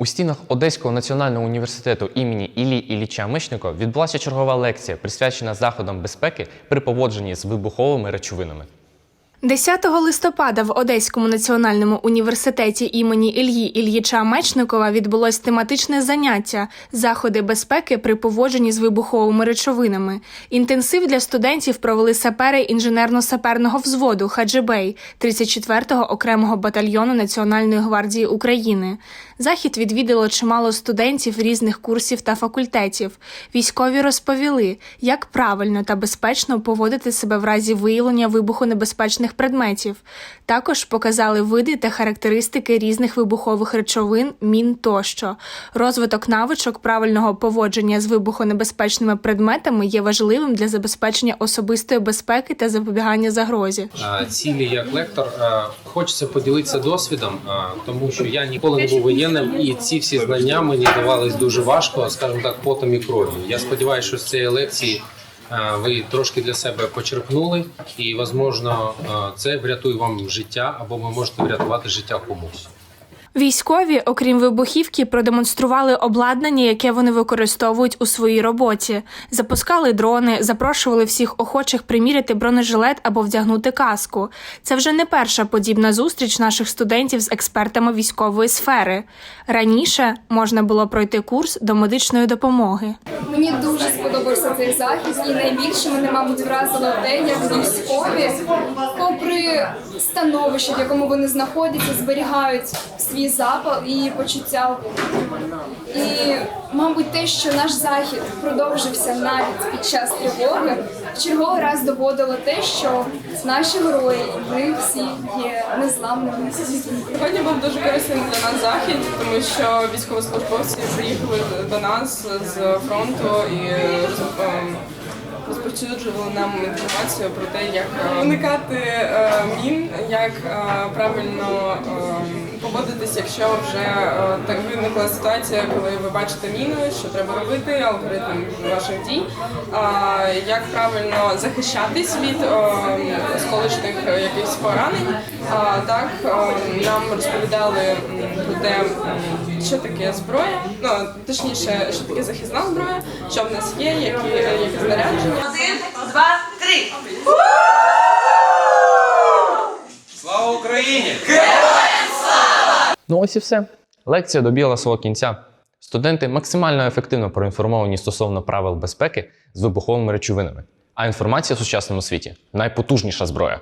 У стінах Одеського національного університету імені Іллі Ілліча Мечникова відбулася чергова лекція, присвячена заходам безпеки при поводженні з вибуховими речовинами. 10 листопада в Одеському національному університеті імені Ільї Ільїча Мечникова відбулось тематичне заняття Заходи безпеки при поводженні з вибуховими речовинами. Інтенсив для студентів провели сапери інженерно-саперного взводу Хаджибей 34-го окремого батальйону Національної гвардії України. Захід відвідало чимало студентів різних курсів та факультетів. Військові розповіли, як правильно та безпечно поводити себе в разі виявлення вибухонебезпечних предметів. Також показали види та характеристики різних вибухових речовин, мін тощо. Розвиток навичок правильного поводження з вибухонебезпечними предметами є важливим для забезпечення особистої безпеки та запобігання загрозі. Цілі як лектор хочеться поділитися досвідом, тому що я ніколи не був воєнним, і ці всі знання мені давались дуже важко, скажімо так, потом і кров'ю. Я сподіваюся, що з цієї лекції е, ви трошки для себе почерпнули, і можливо, це врятує вам життя, або ви можете врятувати життя комусь. Військові, окрім вибухівки, продемонстрували обладнання, яке вони використовують у своїй роботі. Запускали дрони, запрошували всіх охочих приміряти бронежилет або вдягнути каску. Це вже не перша подібна зустріч наших студентів з експертами військової сфери. Раніше можна було пройти курс до медичної допомоги. Мені дуже сподобався цей захід, і найбільше мене, мабуть, вразило те, як військові, попри становище, в якому вони знаходяться, зберігають свій запал і почуття. І, мабуть, те, що наш захід продовжився навіть під час тривоги, в черговий раз доводило те, що наші герої, ми всі є незламними. Сьогодні був дуже корисним для нас захід, тому що військовослужбовці приїхали до нас з фронту і ем, розповсюджували нам інформацію про те, як е, уникати е, мін, як е, правильно ем, поводитись, якщо вже е, так виникла ситуація, коли ви бачите міну, що треба робити, алгоритм ваших дій, як правильно захищатись від е, осколочних е, якихось поранень. Так е, нам розповідали про те, що таке зброя, ну точніше, що таке захисна зброя, що в нас є, які, які знарядження. Один, два, три. Слава Україні! Ну ось і все. Лекція добігла свого кінця. Студенти максимально ефективно проінформовані стосовно правил безпеки з вибуховими речовинами. А інформація в сучасному світі найпотужніша зброя.